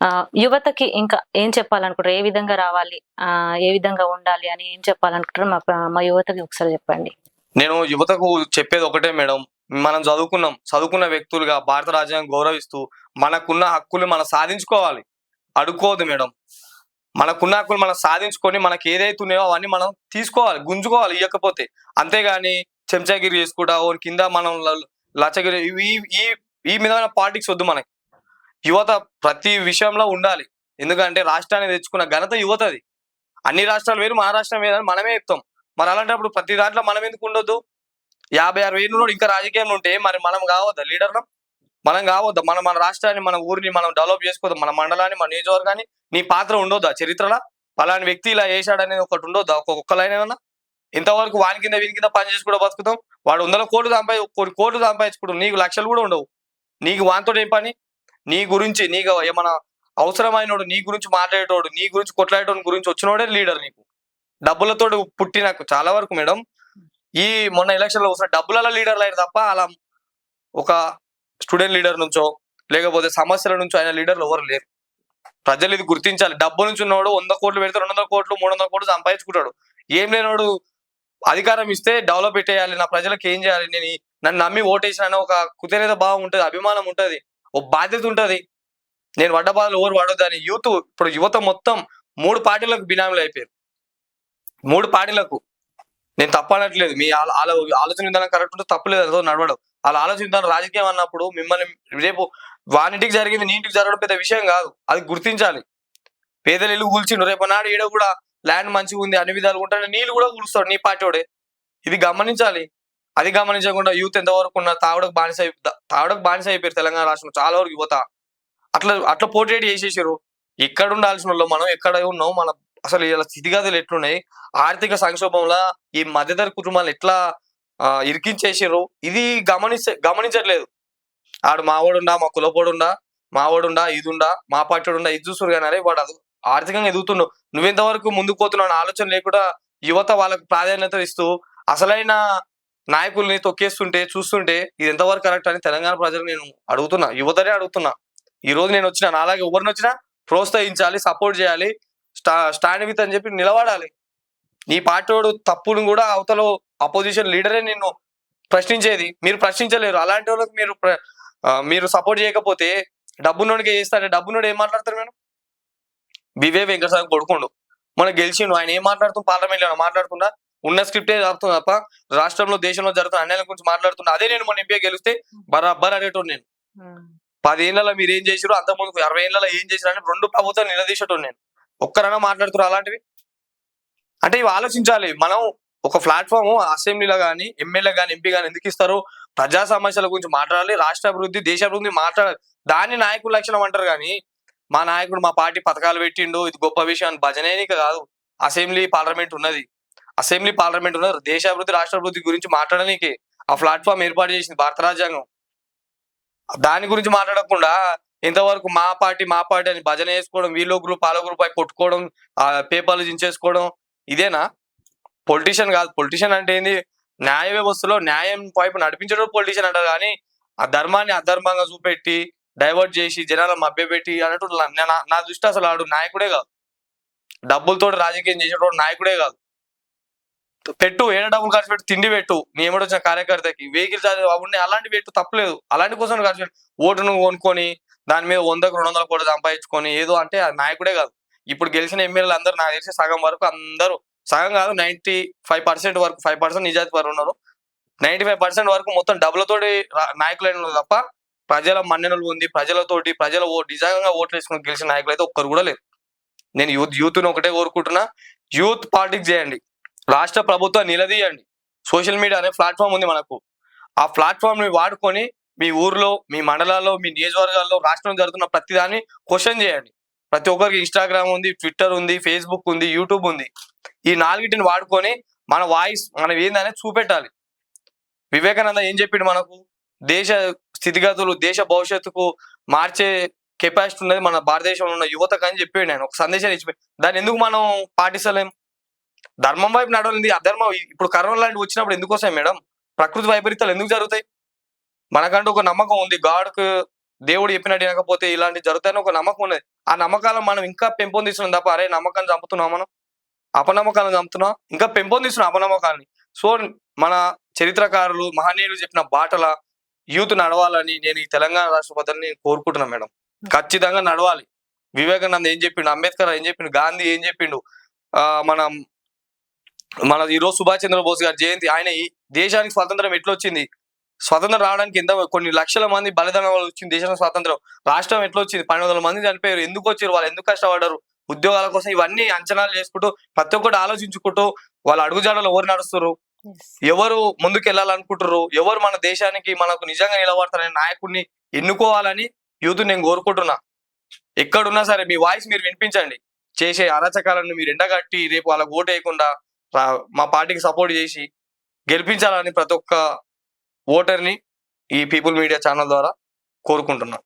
ఆ, యువతకి ఇంకా ఏం చెప్పాలనుకుంటారు? ఏ విధంగా రావాలి? ఆ ఏ విధంగా ఉండాలి అని ఏం చెప్పాలనుకుంటారు? మా మా యువతకి ఒకసారి చెప్పండి. నేను యువతకు చెప్పేది ఒకటే మేడం. మనం చదువుకున్నాం. చదువుకున్న వ్యక్తులుగా భారత రాజ్యాంగం గౌరవిస్తూ మనకున్న హక్కులు మనం సాధించుకోవాలి. అడుక్కోవద్దు మేడం. మనకున్న హక్కులు మనం సాధించుకొని మనకి ఏదైతే ఉన్నాయో అవన్నీ మనం తీసుకోవాలి గుంజుకోవాలి ఇవ్వకపోతే అంతేగాని చెంచాగిరి చేసుకుంటా ఓ కింద మనం లచ్చగిరి ఈ ఈ ఈ విధమైన పాలిటిక్స్ వద్దు మనకి. యువత ప్రతి విషయంలో ఉండాలి. ఎందుకంటే రాష్ట్రాన్ని తెచ్చుకున్న ఘనత యువతది. అన్ని రాష్ట్రాలు వేరు మన రాష్ట్రం వేరు మనమే చెప్తాం. మరి అలాంటప్పుడు ప్రతి దాంట్లో మనం ఎందుకు ఉండొద్దు? యాభై ఆరు వేలు ఇంకా రాజకీయంలో ఉంటే మరి మనం కావద్దా లీడర్లం? మనం కావద్దా? మనం మన రాష్ట్రాన్ని మన ఊరిని మనం డెవలప్ చేసుకోవద్దు? మన మండలాన్ని మన నియోజకవర్గాన్ని నీ పాత్ర ఉండొద్దా? చరిత్రలో? పలాని వ్యక్తి ఇలా వేసాడనేది ఒకటి ఉండొద్దా? ఒక్కొక్కలైనా ఇంతవరకు వాని కింద వీని కింద పని చేసి కూడా బతుకుతాం. వాడు వందల కోట్లు సంపాది కోట్లు సంపాదించుకుంటాం. నీకు లక్షలు కూడా ఉండవు. నీకు వానితో ఏం పని? నీ గురించి నీకు ఏమైనా అవసరమైనోడు నీ గురించి మాట్లాడేటోడు నీ గురించి కొట్లాడేటోడు గురించి వచ్చినోడే లీడర్ నీకు. డబ్బులతో పుట్టిన చాలా వరకు మేడం ఈ మొన్న ఎలక్షన్లో వస్తున్న డబ్బుల లీడర్లు అయ్యారు తప్ప అలా ఒక స్టూడెంట్ లీడర్ నుంచో లేకపోతే సమస్యల నుంచో ఆయన లీడర్లు ఎవరు లేరు. ప్రజలు ఇది గుర్తించాలి. డబ్బు నుంచి ఉన్నవాడు వంద కోట్లు పెడితే రెండు వందల కోట్లు మూడు వందల కోట్లు సంపాదించుకుంటాడు. ఏం లేనివాడు అధికారం ఇస్తే డెవలప్ పెట్టేయాలి నా ప్రజలకు ఏం చేయాలి నేను నన్ను నమ్మి ఓటేసిన ఒక కుతేనేత భావం ఉంటుంది అభిమానం ఉంటది. ఒక బాధ్యత ఉంటుంది. నేను వడ్డ బాధలు ఎవరు పడొద్దని యూత్ ఇప్పుడు యువత మొత్తం మూడు పార్టీలకు బినామీలు అయిపోయారు. మూడు పార్టీలకు. నేను తప్పనట్లేదు మీ ఆలోచన విధానం కరెక్ట్ ఉంటే తప్పలేదు అదో నడవడం. అలా ఆలోచన విధానం రాజకీయం అన్నప్పుడు మిమ్మల్ని రేపు వానింటికి జరిగింది నీ ఇంటికి జరగడం పెద్ద విషయం కాదు. అది గుర్తించాలి. పేదలు ఇల్లు కూల్చిండు రేపు నాడు ఈడ కూడా ల్యాండ్ మంచిగా ఉంది అన్ని విధాలు ఉంటాడు. నీళ్ళు కూడా కూలుస్తాడు. నీ పార్టీ ఇది గమనించాలి. అది గమనించకుండా యూత్ ఎంతవరకు ఉన్న తావడకు బానిస అయి- బానిస అయిపోయారు తెలంగాణ రాష్ట్రం చాలా వరకు యువత అట్లా అట్లా పోర్ట్రేట్ చేసేసారు ఎక్కడ ఉండాల్సిన వాళ్ళు మనం ఎక్కడ ఉన్నాం మన అసలు ఇలా స్థితిగతులు ఎట్లున్నాయి ఆర్థిక సంక్షోభంలో ఈ మధ్యతర కుటుంబాలు ఎట్లా ఇరికించేసారు ఇది గమనించ గమనించట్లేదు. ఆడు మావాడుండా మా కులపోడుండా మావాడుండా ఇదుండా మా పట్టుడుండా ఇది చూస్తారు కానీ అరే వాడు అది ఆర్థికంగా ఎదుగుతున్నావు నువ్వెంతవరకు ముందుకు పోతున్నావు అనే ఆలోచన లేకుండా యువత వాళ్ళకు ప్రాధాన్యత ఇస్తూ అసలైన నాయకుల్ని తొక్కేస్తుంటే చూస్తుంటే ఇది ఎంతవరకు కరెక్ట్ అని తెలంగాణ ప్రజలు నేను అడుగుతున్నా యువతనే అడుగుతున్నా. ఈ రోజు నేను వచ్చిన నాలాగే ఎవరిని వచ్చినా ప్రోత్సహించాలి సపోర్ట్ చేయాలి స్టా స్టాండ్ విత్ అని చెప్పి నిలబడాలి. నీ పార్టీవాడు తప్పును కూడా అవతల అపోజిషన్ లీడరే నిన్ను ప్రశ్నించేది. మీరు ప్రశ్నించలేరు. అలాంటి వాళ్ళకి మీరు మీరు సపోర్ట్ చేయకపోతే డబ్బున్నోడికి చేస్తారే డబ్బునోడు ఏం మాట్లాడతారు నేను బివే వెంకటస్వామి కొడుకుండు. మనం గెలిచిండు. ఆయన ఏం మాట్లాడుతున్నా పార్లమెంట్లో లో ఉన్న స్క్రిప్టే అర్థం తప్ప రాష్ట్రంలో దేశంలో జరుగుతున్న అన్యాయం గురించి మాట్లాడుతున్నా అదే నేను మన ఎంపీ గెలిస్తే బరాబర్ అనేటోడు నేను. పది మీరు ఏం చేసారు అంత అరవై ఏళ్ళలో ఏం చేశారు అని రెండు ప్రభుత్వాలు నిలదీసేటోడు నేను. ఒక్కరైనా మాట్లాడుతున్నారు అలాంటివి? అంటే ఇవి ఆలోచించాలి. మనం ఒక ప్లాట్ఫామ్ అసెంబ్లీలో కానీ ఎమ్మెల్యే కానీ ఎంపీ కానీ ఎందుకు ఇస్తారు? ప్రజా సమస్యల గురించి మాట్లాడాలి. రాష్ట్ర అభివృద్ధి దేశ అభివృద్ధి మాట్లాడాలి. దాన్ని నాయకుల లక్షణం అంటారు కానీ మా నాయకుడు మా పార్టీ పథకాలు పెట్టిండు. ఇది గొప్ప విషయం అని భజనేనిక కాదు. అసెంబ్లీ పార్లమెంట్ ఉన్నది. అసెంబ్లీ పార్లమెంట్ ఉన్నారు. దేశాభివృద్ధి రాష్ట్రాభివృద్ధి రాష్ట్ర గురించి మాట్లాడడానికి ఆ ప్లాట్ఫామ్ ఏర్పాటు చేసింది భారత రాజ్యాంగం. దాని గురించి మాట్లాడకుండా ఇంతవరకు మా పార్టీ మా పార్టీ అని భజన చేసుకోవడం వీళ్ళో గ్రూప్ వాళ్ళ గ్రూప్ అయి కొట్టుకోవడం ఆ పేపర్లు దించేసుకోవడం ఇదేనా? పొలిటీషియన్ కాదు. పొలిటీషియన్ అంటే ఏంది? న్యాయ వ్యవస్థలో న్యాయం వైపు నడిపించడం పొలిటీషియన్ అంటారు కానీ ఆ ధర్మాన్ని అధర్మంగా చూపెట్టి డైవర్ట్ చేసి జనాలను మభ్యపెట్టి అన్నట్టు నా- నా- నా దృష్టి అసలు ఆడు నాయకుడే కాదు. డబ్బులతో రాజకీయం చేసేటోడు నాయకుడే కాదు. పెట్టు ఏడ డబ్బులు ఖర్చు పెట్టు తిండి పెట్టు నీ వచ్చిన కార్యకర్తకి వెహికల్ చార్జ్ అవన్నీ అలాంటి పెట్టు తప్పలేదు. అలాంటి కోసం ఖర్చు పెట్టు. ఓటును కొనుక్కొని దాని మీద వందకు రెండు వందల కోట్లు సంపాదించుకొని ఏదో అంటే నాయకుడే కాదు. ఇప్పుడు గెలిచిన ఎమ్మెల్యేలు అందరూ నాకు తెలిసి సగం వరకు అందరూ సగం కాదు నైన్టీ ఫైవ్ పర్సెంట్ వరకు ఫైవ్ పర్సెంట్ నిజాతి వారు ఉన్నారు. నైన్టీ ఫైవ్ పర్సెంట్ వరకు మొత్తం డబ్బులతోటి రా- నాయకులు అయిన తప్ప ప్రజల మన్నెనలు ఉంది ప్రజలతోటి ప్రజల ఓ నిజంగా ఓట్లు వేసుకుని గెలిచిన నాయకులు అయితే ఒక్కరు కూడా లేరు. నేను యూత్ యూత్ని ఒకటే కోరుకుంటున్నా. యూత్ పాలిటిక్స్ చేయండి. రాష్ట్ర ప్రభుత్వం నిలదీయండి. సోషల్ మీడియా అనే ప్లాట్ఫామ్ ఉంది మనకు. ఆ ప్లాట్ఫామ్ని వాడుకొని మీ ఊర్లో మీ మండలాల్లో మీ నియోజకవర్గాల్లో రాష్ట్రంలో జరుగుతున్న ప్రతి దాన్ని క్వశ్చన్ చేయండి. ప్రతి ఒక్కరికి ఇన్స్టాగ్రామ్ ఉంది ట్విట్టర్ ఉంది ఫేస్బుక్ ఉంది యూట్యూబ్ ఉంది. ఈ నాలుగిటిని వాడుకొని మన వాయిస్ మనం ఏందనేది చూపెట్టాలి. వివేకానంద ఏం చెప్పిండు మనకు? దేశ స్థితిగతులు దేశ భవిష్యత్తుకు మార్చే కెపాసిటీ ఉన్నది మన భారతదేశంలో ఉన్న యువతకు అని చెప్పాడు నేను. ఒక సందేశాన్ని ఇచ్చిపోయి దాన్ని ఎందుకు మనం పాటిస్తలేం? ధర్మం వైపు నడవలేదు అధర్మం. ఇప్పుడు కరోనా లాంటివి వచ్చినప్పుడు ఎందుకు వస్తాయి మేడం? ప్రకృతి వైపరీత్యాలు ఎందుకు జరుగుతాయి? మనకంటూ ఒక నమ్మకం ఉంది. గాడ్కు దేవుడు చెప్పినట్టు వినకపోతే ఇలాంటివి జరుగుతాయని ఒక నమ్మకం ఉన్నది. ఆ నమ్మకాలను మనం ఇంకా పెంపొందిస్తున్నాం తప్ప అరే నమ్మకాన్ని చంపుతున్నాం మనం? అపనమ్మకాలను చంపుతున్నాం ఇంకా పెంపొందిస్తున్నాం అపనమ్మకాన్ని సో మన చరిత్రకారులు మహనీయులు చెప్పిన బాటల యూత్ నడవాలని నేను ఈ తెలంగాణ రాష్ట్రపతిని నేను కోరుకుంటున్నాను మేడం. ఖచ్చితంగా నడవాలి. వివేకానంద ఏం చెప్పిండు? అంబేద్కర్ ఏం చెప్పిండు? గాంధీ ఏం చెప్పిండు? ఆ మనం మన ఈరోజు సుభాష్ చంద్రబోస్ గారి జయంతి ఆయన ఈ దేశానికి స్వాతంత్రం ఎట్లా వచ్చింది స్వాతంత్రం రావడానికి ఎంత కొన్ని లక్షల మంది బలిదానం వచ్చింది దేశానికి స్వాతంత్రం? రాష్ట్రం ఎట్లా వచ్చింది పన్నెండు వందల మంది చనిపోయారు. ఎందుకు వచ్చారు? వాళ్ళు ఎందుకు కష్టపడ్డారు? ఉద్యోగాల కోసం ఇవన్నీ అంచనాలు చేసుకుంటూ ప్రతి ఒక్కటి ఆలోచించుకుంటూ వాళ్ళ అడుగుజాడలు ఎవరు నడుస్తారు ఎవరు ముందుకు వెళ్ళాలనుకుంటారు ఎవరు మన దేశానికి మనకు నిజంగా నిలబడతారనే నాయకుడిని ఎన్నుకోవాలని యూత్ నేను కోరుకుంటున్నా. ఎక్కడున్నా సరే మీ వాయిస్ మీరు వినిపించండి. చేసే అరాచకాలను మీరు ఎండగట్టి రేపు వాళ్ళకి ఓటు వేయకుండా మా పార్టీకి సపోర్ట్ చేసి గెలిపించాలని ప్రతి ఒక్క ఓటర్ని ఈ పీపుల్ మీడియా ఛానల్ ద్వారా కోరుకుంటున్నాను